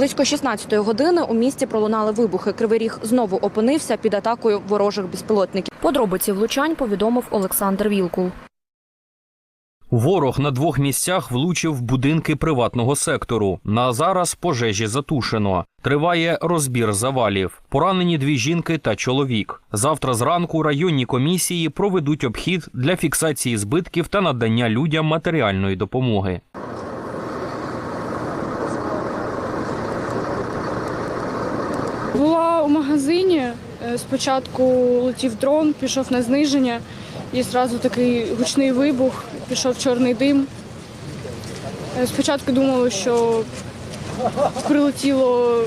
Близько 16-ї години у місті пролунали вибухи. Кривий Ріг знову опинився під атакою ворожих безпілотників. Подробиці влучань повідомив Олександр Вілкул. Ворог на двох місцях влучив в будинки приватного сектору. На зараз пожежі затушено. Триває розбір завалів. Поранені дві жінки та чоловік. Завтра зранку районні комісії проведуть обхід для фіксації збитків та надання людям матеріальної допомоги. Була у магазині. е, Спочатку летів дрон, пішов на зниження, і одразу такий гучний вибух, пішов чорний дим. Е, Спочатку думали, що прилетіло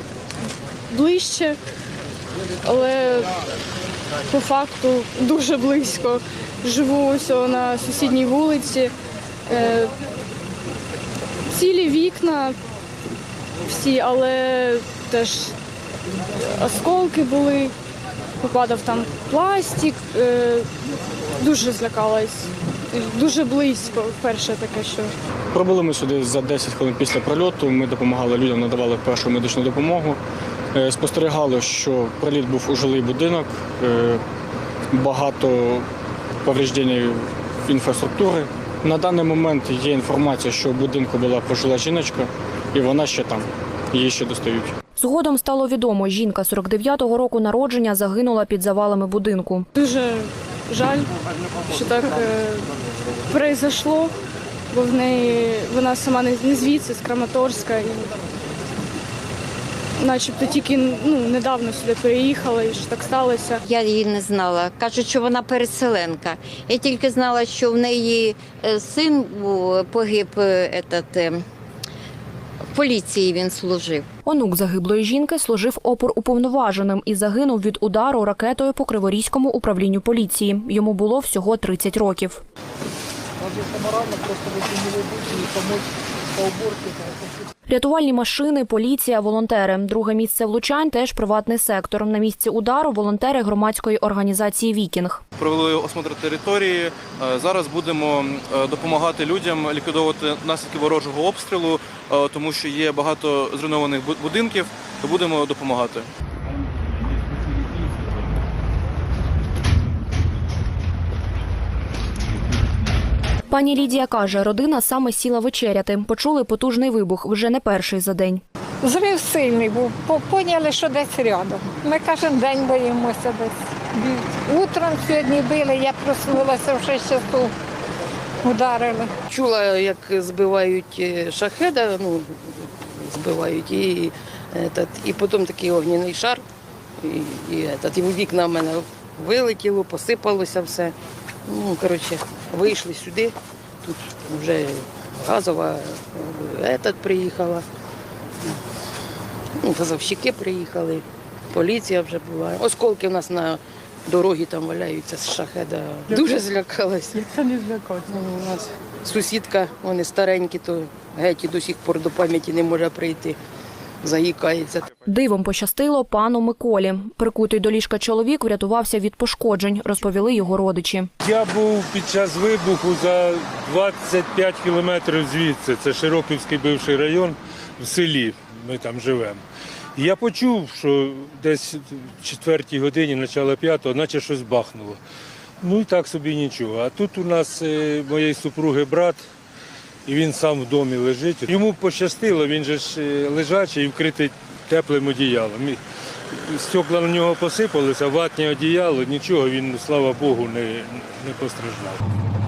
ближче, але по факту дуже близько. Живу ось на сусідній вулиці. Е, Цілі вікна всі, але теж осколки були, попадав там пластик. Е, дуже злякалась. Дуже близько, перше таке, що Пробули ми сюди за 10 хвилин після прильоту. Ми допомагали людям, надавали першу медичну допомогу. Е, Спостерігали, що приліт був у жилий будинок, е, багато повреждень інфраструктури. На даний момент є інформація, що в будинку була пожила жіночка, і вона ще там, її ще достають. Згодом стало відомо, жінка 49-го року народження загинула під завалами будинку. дуже жаль, що так е, произошло, бо в неї вона сама не, не звідси, з Краматорська. І, начебто тільки ну, недавно сюди переїхала і що так сталося. Я її не знала. Кажуть, що вона переселенка. Я тільки знала, що в неї е, син погиб е, этот, поліції він служив. Онук загиблої жінки служив опор уповноваженим і загинув від удару ракетою по Криворізькому управлінню поліції. Йому було всього 30 років. Рятувальні машини, поліція, волонтери. Друге місце влучань теж приватний сектор. На місці удару волонтери громадської організації Вікінг. провели осмотр території. Е, Зараз будемо е, допомагати людям ліквідовувати наслідки ворожого обстрілу, е, тому що є багато зруйнованих будинків. то Будемо допомагати. Пані Лідія каже, родина саме сіла вечеряти. Почули потужний вибух вже не перший за день. Зрив сильний був, По- поняли, що десь рядом. Ми кожен день боїмося десь. Утром сьогодні били, я проснулася в 6 часов, ударили. Чула, як збивають е, шахеда, ну, збивають, і, этот, і потім такий огняний шар, і, і, этот, і в вікна в мене вилетіло, посипалося все. Ну, коротше, вийшли сюди, тут вже газова этот приїхала, ну, газовщики приїхали, поліція вже була. Осколки в нас на дорогі там валяються з шахеда. Дуже злякалася. Це не злякати. Ну, У нас сусідка, вони старенькі, то геть і до сих пор до пам'яті не може прийти. Заїкається. Дивом пощастило пану Миколі. Прикутий до ліжка чоловік врятувався від пошкоджень, розповіли його родичі. Я був під час вибуху за 25 кілометрів звідси. Це Широківський бивший район в селі. Ми там живемо. Я почув, що десь в четвертій годині, начало п'ятого, наче щось бахнуло. Ну і так собі нічого. А тут у нас е, моєї супруги брат, і він сам в домі лежить. Йому пощастило, він же ж е, лежачий і вкритий теплим одіялом. Стекла на нього посипалися, ватні одіяло, нічого, він, слава Богу, не, не постраждав.